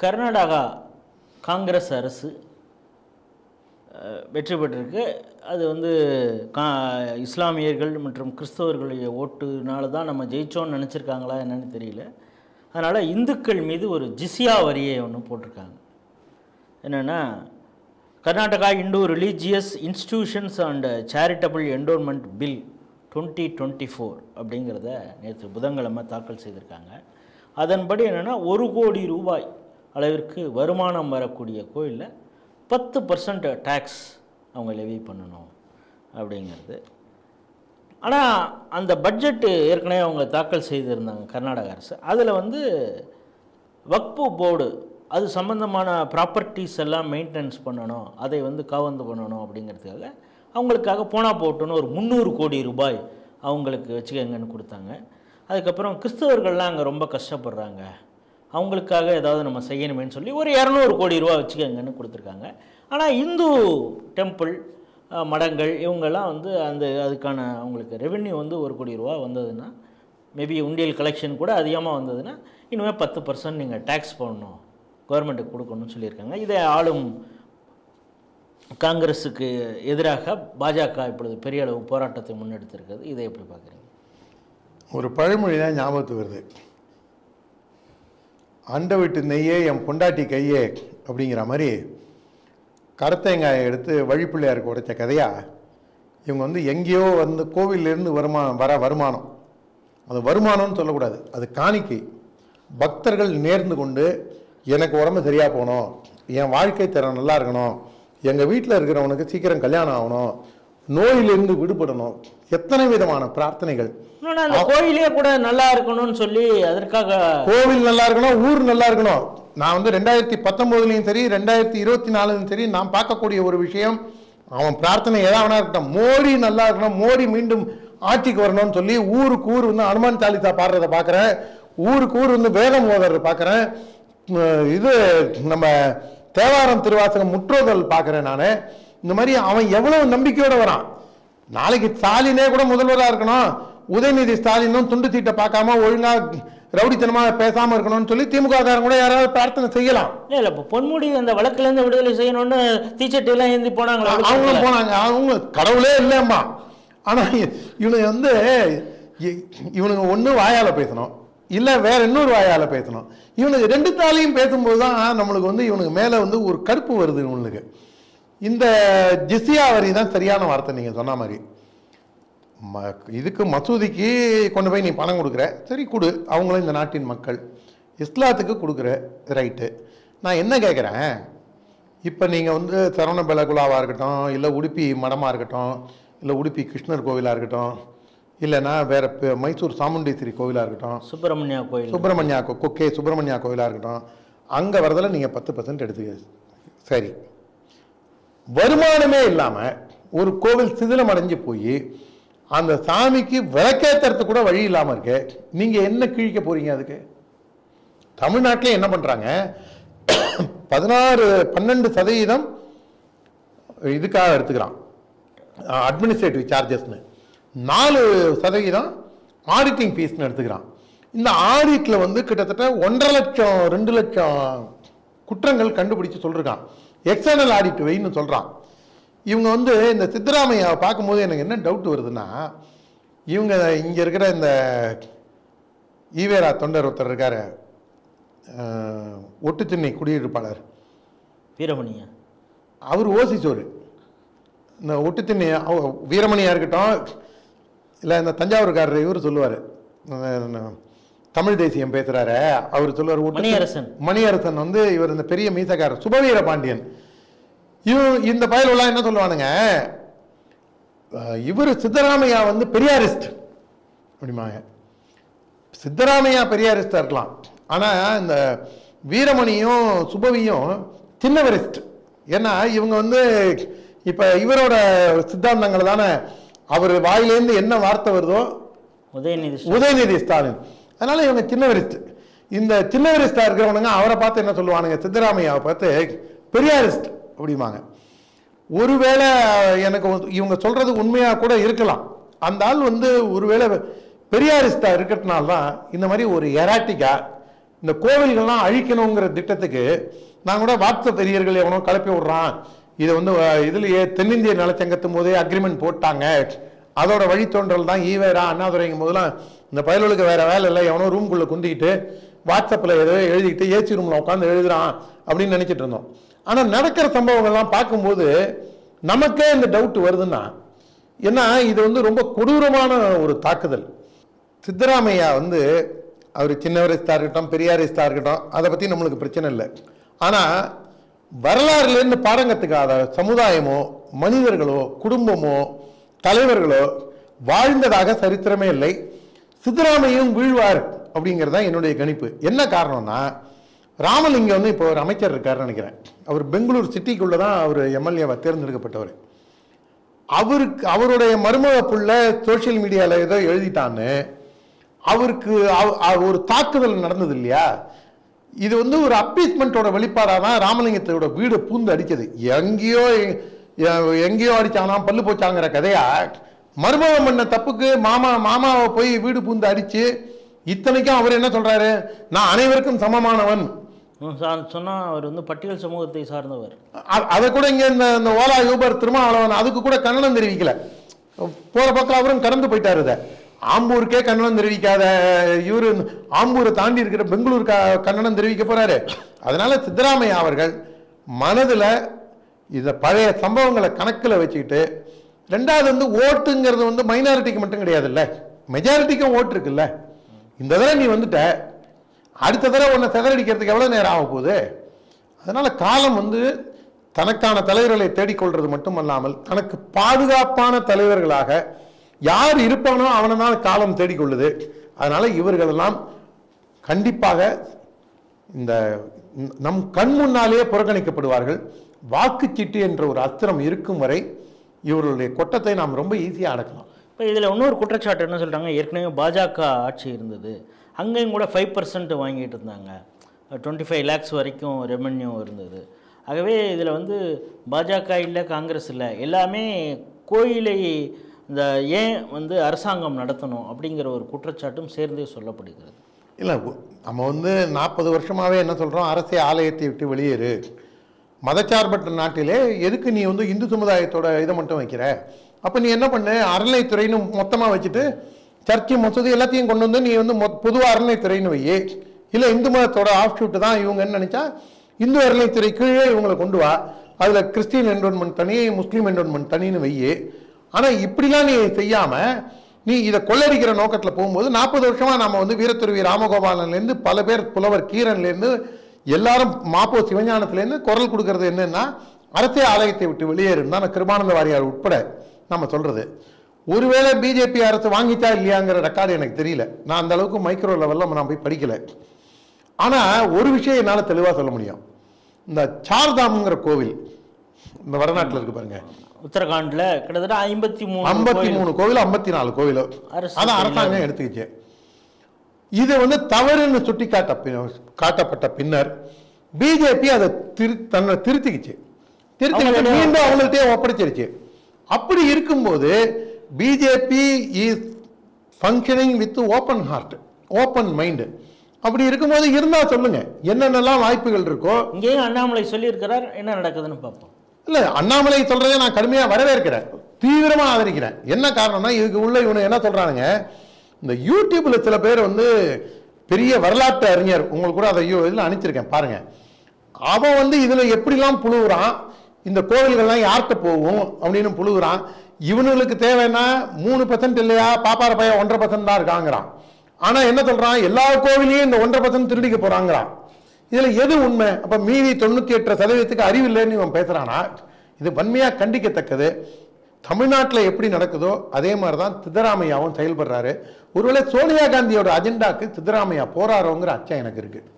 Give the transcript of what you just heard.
கர்நாடகா காங்கிரஸ் அரசு வெற்றி பெற்றிருக்கு. அது வந்து கா இஸ்லாமியர்கள் மற்றும் கிறிஸ்தவர்களுடைய ஓட்டுனால தான் நம்ம ஜெயிச்சோன்னு நினச்சிருக்காங்களா என்னன்னு தெரியல. அதனால் இந்துக்கள் மீது ஒரு ஜிசியா வரியை ஒன்று போட்டிருக்காங்க. என்னென்னா Karnataka Hindu religious institutions and charitable endowment bill twenty twenty four அப்படிங்கிறத நேற்று புதன்கிழமை தாக்கல் செய்திருக்காங்க. அதன்படி என்னென்னா ஒரு கோடி ரூபாய் அளவிற்கு வருமானம் வரக்கூடிய கோயிலில் பத்து பர்சன்ட் டேக்ஸ் அவங்க லெவி பண்ணணும் அப்படிங்கிறது. ஆனால் அந்த பட்ஜெட்டு ஏற்கனவே அவங்க தாக்கல் செய்திருந்தாங்க கர்நாடக அரசு. அதில் வந்து வக்பு போர்டு அது சம்மந்தமான ப்ராப்பர்ட்டிஸ் எல்லாம் மெயின்டெனன்ஸ் பண்ணணும் அதை வந்து காவந்து பண்ணணும் அப்படிங்கிறதுக்காக அவங்களுக்காக போனா போட்டுன்னு ஒரு முந்நூறு கோடி ரூபாய் அவங்களுக்கு வச்சுக்கங்கன்னு கொடுத்தாங்க. அதுக்கப்புறம் கிறிஸ்தவர்கள்லாம் அங்கே ரொம்ப கஷ்டப்படுறாங்க. அவங்களுக்காக ஏதாவது நம்ம செய்யணுமேன்னு சொல்லி ஒரு இரநூறு கோடி ரூபா வச்சுக்கங்கன்னு கொடுத்துருக்காங்க. ஆனால் இந்து டெம்பிள் மடங்கள் இவங்கெல்லாம் வந்து அந்த அதுக்கான அவங்களுக்கு ரெவென்யூ வந்து ஒரு கோடி ரூபா வந்ததுன்னா மேபி உண்டியல் கலெக்ஷன் கூட அதிகமாக வந்ததுன்னா இனிமேல் பத்து பர்சன்ட் நீங்கள் டேக்ஸ் போடணும். கவர்மெண்ட்டுக்கு கொடுக்கணும்னு சொல்லியிருக்காங்க. இதை ஆளும் காங்கிரஸுக்கு எதிராக பாஜக இப்பொழுது பெரிய அளவு போராட்டத்தை முன்னெடுத்திருக்கிறது. இதை எப்படி பார்க்குறீங்க? ஒரு பழமொழி தான் ஞாபகத்துக்கு வருது. அண்டை விட்டு நெய்யே என் பொண்டாட்டி கையே அப்படிங்கிற மாதிரி கருத்தேங்காயை எடுத்து வழிப்பிள்ளையாருக்கு உடைச்ச கதையா? இவங்க வந்து எங்கேயோ வந்து கோவிலிருந்து வருமானம் வர வருமானம். அது வருமானம்னு சொல்லக்கூடாது. அது காணிக்கை. பக்தர்கள் நேர்ந்து கொண்டு எனக்கு உடம்பு சரியாக போகணும். என் வாழ்க்கை தரம் நல்லா இருக்கணும். எங்கள் வீட்டில் இருக்கிறவனுக்கு சீக்கிரம் கல்யாணம் ஆகணும். நோயிலிருந்து விடுபடணும். எத்தனை விதமான பிரார்த்தனைகள்? கோயிலே கூட நல்லா இருக்கணும்னு சொல்லி அதற்காக கோவில் நல்லா இருக்கணும் ஊர் நல்லா இருக்கணும். நான் வந்து ரெண்டாயிரத்தி பத்தொம்போதுலையும் சரி ரெண்டாயிரத்தி இருபத்தி நாலுலையும் சரி நான் பார்க்கக்கூடிய ஒரு விஷயம் அவன் பிரார்த்தனை ஏதாவது இருக்கட்டும் மோடி நல்லா இருக்கணும் மோடி மீண்டும் ஆட்சிக்கு வரணும்னு சொல்லி ஊருக்கு ஊர் வந்து அனுமான் சாலிசா பாடுறத பார்க்குறேன். ஊருக்கு ஊர் வந்து வேதம் ஓதுறத பார்க்குறேன். இது நம்ம தேவாரம் திருவாசகம் முற்றோதல் பார்க்குறேன் நான். இந்த மாதிரி அவன் எவ்வளவு நம்பிக்கையோட வரான்? நாளைக்கு ஸ்டாலினே கூட முதல்வராக இருக்கணும். உதயநிதி ஸ்டாலினும் துண்டு சீட்டை பார்க்காம ஒழுங்கா ரவுடித்தனமா பேசாம இருக்கணும்னு சொல்லி திமுக கூட யாராவது பிரார்த்தனை செய்யலாம். இல்லை இல்லை இப்போ பொன்முடி அந்த வழக்குலேருந்து விடுதலை செய்யணும்னு தீச்சட்டியெல்லாம் ஏந்தி போனாங்களா? அவங்களும் போனாங்க. அவங்க கடவுளே இல்லையம்மா. ஆனா இவனுங்க வந்து இ- இவனுங்க ஒண்ணு வாயால பேசணும். இல்ல வேற இன்னொரு வாயால பேசணும். இவனுக்கு ரெண்டு தாலையும் பேசும்போது தான் நம்மளுக்கு வந்து இவனுக்கு மேல வந்து ஒரு கருப்பு வருது இவனுக்கு. இந்த ஜிசியா வரி தான் சரியான வார்த்தை நீங்க சொன்ன மாதிரி. ம இதுக்கு மசூதிக்கு கொண்டு போய் நீ பணம் கொடுக்குற. சரி கொடு. அவங்களும் இந்த நாட்டின் மக்கள். இஸ்லாத்துக்கு கொடுக்குற ரைட்டு. நான் என்ன கேட்குறேன் இப்போ நீங்கள் வந்து சரவண பெலகுலாவாக இருக்கட்டும் இல்லை உடுப்பி மடமாக இருக்கட்டும் இல்லை உடுப்பி கிருஷ்ணர் கோவிலாக இருக்கட்டும் இல்லைன்னா வேற மைசூர் சாமுண்டீஸ்வரி கோவிலாக இருக்கட்டும் சுப்பிரமணியா கோயில். சுப்பிரமணியா கொக்கே சுப்பிரமணியா கோவிலாக இருக்கட்டும் அங்கே வரதில் நீங்கள் பத்து பர்சன்ட் எடுத்துக்க. சரி. வருமானமே இல்லாமல் ஒரு கோவில் சிதிலம் அடைஞ்சு போய் அந்த சாமிக்கு விளக்கேற்றுறது கூட வழி இல்லாமல் இருக்கு. நீங்கள் என்ன கிழிக்க போகிறீங்க அதுக்கு? தமிழ்நாட்டிலே என்ன பண்ணுறாங்க பதினாறு பன்னெண்டு சதவீதம் இதுக்காக எடுத்துக்கிறான். அட்மினிஸ்ட்ரேட்டிவ் சார்ஜஸ்னு நாலு சதவீதம் ஆடிட்டிங் ஃபீஸ்னு எடுத்துக்கிறான். இந்த ஆடிட்டில் வந்து கிட்டத்தட்ட ஒன்றரை லட்சம் ரெண்டு லட்சம் குற்றங்கள் கண்டுபிடிச்சு சொல்லியிருக்கான் எக்ஸ்டர்னல் ஆடிட் வைன்னு சொல்கிறான் இவங்க வந்து இந்த சித்தராமையாவை பார்க்கும்போது எனக்கு என்ன டவுட் வருதுன்னா இவங்க இங்கே இருக்கிற இந்த ஈவேரா தொண்டர் ஒருத்தர் இருக்காரு. ஒட்டுத்திண்ணை குடியிருப்பாளர். வீரமணியா? அவர் ஓசிச்சோர் இந்த ஒட்டுத்திண்ணை அவ- வீரமணியா இருக்கட்டும் இல்லை இந்த தஞ்சாவூர்காரர் இவர் சொல்லுவார். தமிழ் தேசியம் பேசுறாரு அவர் சொல்லுவார் மணியரசன். மணியரசன் வந்து இவர் இந்த பெரிய மீசக்காரர் சுபவீர பாண்டியன். இவன் இந்த பயலெல்லாம் என்ன சொல்லுவானுங்க? இவர் சித்தராமையா வந்து பெரியாரிஸ்ட். அப்படிமாங்க சித்தராமையா பெரியாரிஸ்டா இருக்கலாம். ஆனா இந்த வீரமணியும் சுபவியும் சின்னவரிஸ்ட் ஏன்னா இவங்க வந்து இப்ப இவரோட சித்தாந்தங்கள் தானே அவர் வாயிலேருந்து என்ன வார்த்தை வருதோ உதயநிதி. உதயநிதி ஸ்டாலின். அதனால இவங்க சின்னவரிஸ்ட் இந்த சின்னவரிஸ்டா இருக்கிறவனுங்க அவரை பார்த்து என்ன சொல்லுவானுங்க? சித்தராமையாவை பார்த்து பெரியாரிஸ்ட் அப்படிம்பாங்க. ஒருவேளை எனக்கு வந்து இவங்க சொல்கிறது உண்மையாக கூட இருக்கலாம். அந்த ஆள் வந்து ஒருவேளை பெரியாரிஸ்டா இருக்கிறதுனால தான் இந்த மாதிரி ஒரு எராட்டிக்கா இந்த கோவில்கள்லாம் அழிக்கணுங்கிற திட்டத்துக்கு நான் கூட வாட்ஸ்அப் பெரியர்கள் எவனோ கிளப்பி விடுறான். இதை வந்து அஹ், தென்னிந்திய நலச்சங்கத்தும் போதே அக்ரிமெண்ட் போட்டாங்க. அதோட வழித்தோன்றல் தான் ஈவேரா அண்ணாதுரைங்கும் போதெல்லாம் இந்த பயலுக்கு வேற வேலை இல்லை எவனோ ரூம்குள்ளே குந்திக்கிட்டு வாட்ஸ்அப்பில் ஏதோ எழுதிக்கிட்டு ஏசி ரூமில் உட்காந்து எழுதுறான் அப்படின்னு நினச்சிட்டு இருந்தோம். ஆனால் நடக்கிற சம்பவங்கள்லாம் பார்க்கும்போது நமக்கே இந்த டவுட் வருதுன்னா ஏன்னா இது வந்து ரொம்ப கொடூரமான ஒரு தாக்குதல். சித்தராமையா வந்து அவர் சின்னவரிஸ்தா இருக்கட்டும் பெரியாரிஸ்தா இருக்கட்டும் அதை பற்றி நம்மளுக்கு பிரச்சனை இல்லை. ஆனால் வரலாறுலேருந்து பாடம் கற்றுக்காத சமுதாயமோ மனிதர்களோ குடும்பமோ தலைவர்களோ வாழ்ந்ததாக சரித்திரமே இல்லை. சித்தராமையும் வீழ்வார் அப்படிங்கிறது தான் என்னுடைய கணிப்பு. என்ன காரணம்னா ராமலிங்கம் வந்து இப்போ ஒரு அமைச்சர் இருக்காருன்னு நினைக்கிறேன். அவர் பெங்களூர் சிட்டிக்குள்ளே தான் அவர் எம்எல்ஏவை தேர்ந்தெடுக்கப்பட்டவர். அவருக்கு அவருடைய மருமக புள்ள சோஷியல் மீடியாவில் ஏதோ எழுதிட்டான்னு அவருக்கு அவ- ஒரு தாக்குதல் நடந்தது இல்லையா? இது வந்து ஒரு அப்பீஸ்மெண்ட்டோட வெளிப்பாடாக தான் ராமலிங்கத்தோட வீடு பூந்து அடிச்சது. எங்கேயோ எங்கேயோ அடிச்சானா பல்லு போச்சாங்கிற கதையா? மருமகம் பண்ண தப்புக்கு மாமா மாமாவை போய் வீடு பூந்து அடிச்சு இத்தனைக்கும் அவர் என்ன சொல்றாரு? நான் அனைவருக்கும் சமமானவன். சொன்னால் அவர் வந்து பட்டியல் சமூகத்தை சார்ந்தவர். அதை கூட இங்க இந்த இந்த ஓலா யூபர் திருமாவளவன் அதுக்கு கூட கண்டனம் தெரிவிக்கல. போற பக்கம் அவரும் கடந்து போயிட்டாரு இதை. ஆம்பூருக்கே கண்டனம் தெரிவிக்காத இவரு ஆம்பூரை தாண்டி இருக்கிற பெங்களூர் கண்டனம் தெரிவிக்க போறாரு. அதனால சித்தராமையா அவர்கள் மனதுல இதை பழைய சம்பவங்களை கணக்கில் வச்சுக்கிட்டு ரெண்டாவது வந்து ஓட்டுங்கிறது வந்து மைனாரிட்டிக்கு மட்டும் கிடையாதுல்ல. மெஜாரிட்டிக்கும் ஓட்டு இருக்குல்ல. இந்த தடவை நீ வந்துட்ட அடுத்த தடவை உன்னை செதறடிக்கிறதுக்கு எவ்வளோ நேரம் ஆக போகுது? அதனால் காலம் வந்து தனக்கான தலைவர்களை தேடிக்கொள்றது மட்டுமல்லாமல் தனக்கு பாதுகாப்பான தலைவர்களாக யார் இருப்பானோ அவனை தான் காலம் தேடிக்கொள்ளுது. அதனால் இவர்களெல்லாம் கண்டிப்பாக இந்த நம் கண் முன்னாலேயே புறக்கணிக்கப்படுவார்கள். வாக்குச்சீட்டு என்ற ஒரு அஸ்திரம் இருக்கும் வரை இவர்களுடைய கொட்டத்தை நாம் ரொம்ப ஈஸியாக அடக்கலாம். இப்போ இதில் இன்னொரு குற்றச்சாட்டு என்ன சொல்கிறாங்க ஏற்கனவே பாஜக ஆட்சி இருந்தது. அங்கேயும் கூட ஃபைவ் பர்சன்ட் வாங்கிட்டு இருந்தாங்க. டுவெண்ட்டி ஃபைவ் லேக்ஸ் வரைக்கும் ரெவென்யூ இருந்தது. ஆகவே இதில் வந்து பாஜக இல்லை காங்கிரஸ் இல்லை எல்லாமே கோயிலை இந்த ஏன் வந்து அரசாங்கம் நடத்தணும் அப்படிங்கிற ஒரு குற்றச்சாட்டும் சேர்ந்தே சொல்லப்படுகிறது. இல்லை நம்ம வந்து நாற்பது வருஷமாவே என்ன சொல்கிறோம் அரசே ஆலயத்தை விட்டு வெளியேறு. மதச்சார்பற்ற நாட்டிலே எதுக்கு நீ வந்து இந்து சமுதாயத்தோட இதை மட்டும் வைக்கிற? அப்போ நீ என்ன பண்ணு? அறநிலைத்துறைன்னு மொத்தமாக வச்சுட்டு சர்ச்சு மசூதி எல்லாத்தையும் கொண்டு வந்து நீ வந்து மொ பொதுவாக அறநிலைத்துறைன்னு வை. இல்லை இந்து மதத்தோட ஆஃப் ஷூட்டு தான் இவங்கன்னு நினச்சா இந்து அறநிலைத்துறை கீழே இவங்களை கொண்டு வா. அதில் கிறிஸ்டின் என்ரோன்மெண்ட் தனி முஸ்லீம் என்ரோன்மெண்ட் தனின்னு வை. ஆனால் இப்படிலாம் நீ செய்யாமல் நீ இதை கொள்ளடிக்கிற நோக்கத்தில் போகும்போது நாற்பது வருஷமாக நம்ம வந்து வீரத்துருவி ராமகோபாலன்லேருந்து பல பேர் புலவர் கீரன்லேருந்து எல்லாரும் மாப்போ சிவஞானத்துலேருந்து குரல் கொடுக்கறது என்னன்னா அரசே ஆலயத்தை விட்டு வெளியேறும். தான் கிருபானந்த வாரியார் உட்பட நம்ம சொல்றது. ஒருவேளை பிஜேபி அரசு வாங்கிச்சா இல்லையாங்கிற ரெக்கார்டு எனக்கு தெரியல. நான் அந்த அளவுக்கு மைக்ரோ லெவலில் நான் போய் படிக்கல. ஆனால் ஒரு விஷயம் என்னால் தெளிவாக சொல்ல முடியும். இந்த சார்தாம்ங்கிற கோவில் இந்த வடநாட்டில் இருக்கு பாருங்க. உத்தரகாண்டில் கிட்டத்தட்ட ஐம்பத்தி மூணு ஐம்பத்தி. மூணு கோவில் ஐம்பத்தி நாலு கோவில். அதான் அரசாங்கம் எடுத்துக்கிச்சு. இது வந்து தவறுன்னு சுட்டி காட்ட காட்டப்பட்ட பின்னர் பிஜேபி அதை திரு தன்னை திருத்திக்கிச்சு. திருத்திக்கிட்டு மீண்டும் அவங்கள்ட்டே ஒப்படைச்சிருச்சு. அப்படி இருக்கும்போது BJP is functioning with open heart open mind அப்படி இருக்கும்போது இருந்தா சொல்லுங்க என்னென்னலாம் வாய்ப்புகள் இருக்கோ? இங்கேயும் அண்ணாமலை சொல்லியிருக்கிறார் என்ன நடக்குதுன்னு பார்ப்போம். இல்ல அண்ணாமலை சொல்றதை நான் கடுமையா வரவேற்கிறேன். தீவிரமா ஆதரிக்கிறேன். என்ன காரணம்னா இதுக்கு உள்ள இவனு என்ன சொல்றானுங்க? இந்த யூடியூப்ல சில பேர் வந்து பெரிய வரலாற்று அறிஞர் உங்களுக்கு கூட அதை ஐயோ இதில் அனுப்பிச்சிருக்கேன் பாருங்க. அவன் வந்து இதுல எப்படிலாம் புழுகுறான் இந்த கோவில்கள்லாம் யார்கிட்ட போகும் அப்படின்னு புழுகுறான் இவனுங்களுக்கு தேவைன்னா மூணு பர்சன்ட் இல்லையா பாப்பார பையன் ஒன்றரை பர்சன்ட் தான் இருக்காங்கிறான். ஆனா என்ன சொல்றான்? எல்லா கோவிலையும் இந்த ஒன்றரை பர்சன்ட் திருடிக்க போறாங்கிறான். இதுல எது உண்மை? அப்ப மீதி தொண்ணூத்தி எட்டு சதவீதத்துக்கு அறிவில்லைன்னு இவன் பேசுறானா? இது வன்மையா கண்டிக்கத்தக்கது. தமிழ்நாட்டில் எப்படி நடக்குதோ அதே மாதிரி தான் சித்தராமையாவும் செயல்படுறாரு. ஒருவேளை சோனியா காந்தியோட அஜெண்டாக்கு சித்தராமையா போறாரோங்கிற அச்சம் எனக்கு இருக்குது